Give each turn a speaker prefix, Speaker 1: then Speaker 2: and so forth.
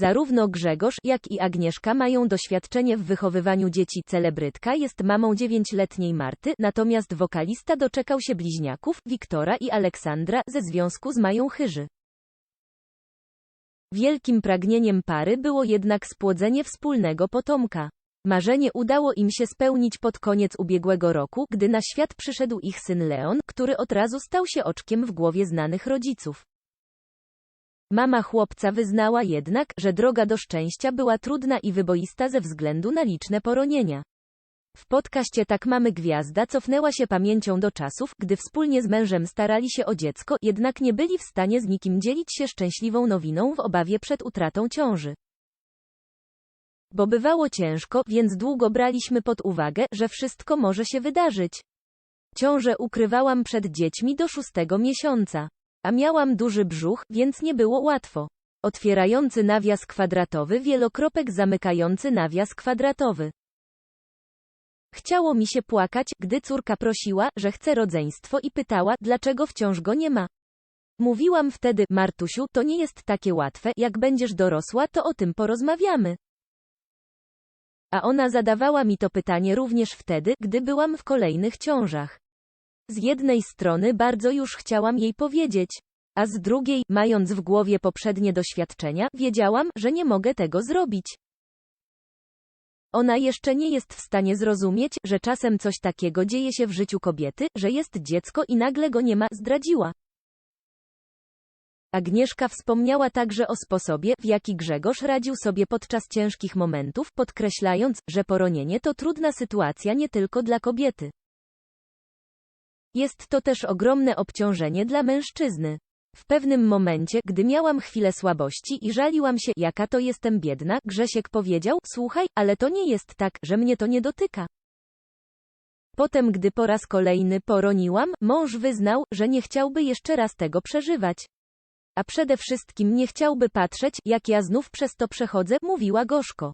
Speaker 1: Zarówno Grzegorz, jak i Agnieszka mają doświadczenie w wychowywaniu dzieci. Celebrytka jest mamą dziewięcioletniej Marty, natomiast wokalista doczekał się bliźniaków, Wiktora i Aleksandra, ze związku z Mają Chyży. Wielkim pragnieniem pary było jednak spłodzenie wspólnego potomka. Marzenie udało im się spełnić pod koniec ubiegłego roku, gdy na świat przyszedł ich syn Leon, który od razu stał się oczkiem w głowie znanych rodziców. Mama chłopca wyznała jednak, że droga do szczęścia była trudna i wyboista ze względu na liczne poronienia. W podcaście Tak mamy gwiazda cofnęła się pamięcią do czasów, gdy wspólnie z mężem starali się o dziecko, jednak nie byli w stanie z nikim dzielić się szczęśliwą nowiną w obawie przed utratą ciąży. Bo bywało ciężko, więc długo braliśmy pod uwagę, że wszystko może się wydarzyć. Ciążę ukrywałam przed dziećmi do szóstego miesiąca. A miałam duży brzuch, więc nie było łatwo. Otwierający nawias kwadratowy wielokropek zamykający nawias kwadratowy. Chciało mi się płakać, gdy córka prosiła, że chce rodzeństwo i pytała, dlaczego wciąż go nie ma. Mówiłam wtedy, Martusiu, to nie jest takie łatwe, jak będziesz dorosła, to o tym porozmawiamy. A ona zadawała mi to pytanie również wtedy, gdy byłam w kolejnych ciążach. Z jednej strony bardzo już chciałam jej powiedzieć, a z drugiej, mając w głowie poprzednie doświadczenia, wiedziałam, że nie mogę tego zrobić. Ona jeszcze nie jest w stanie zrozumieć, że czasem coś takiego dzieje się w życiu kobiety, że jest dziecko i nagle go nie ma, zdradziła. Agnieszka wspomniała także o sposobie, w jaki Grzegorz radził sobie podczas ciężkich momentów, podkreślając, że poronienie to trudna sytuacja nie tylko dla kobiety. Jest to też ogromne obciążenie dla mężczyzny. W pewnym momencie, gdy miałam chwilę słabości i żaliłam się, jaka to jestem biedna, Grzesiek powiedział, słuchaj, ale to nie jest tak, że mnie to nie dotyka. Potem, gdy po raz kolejny poroniłam, mąż wyznał, że nie chciałby jeszcze raz tego przeżywać. A przede wszystkim nie chciałby patrzeć, jak ja znów przez to przechodzę, mówiła gorzko.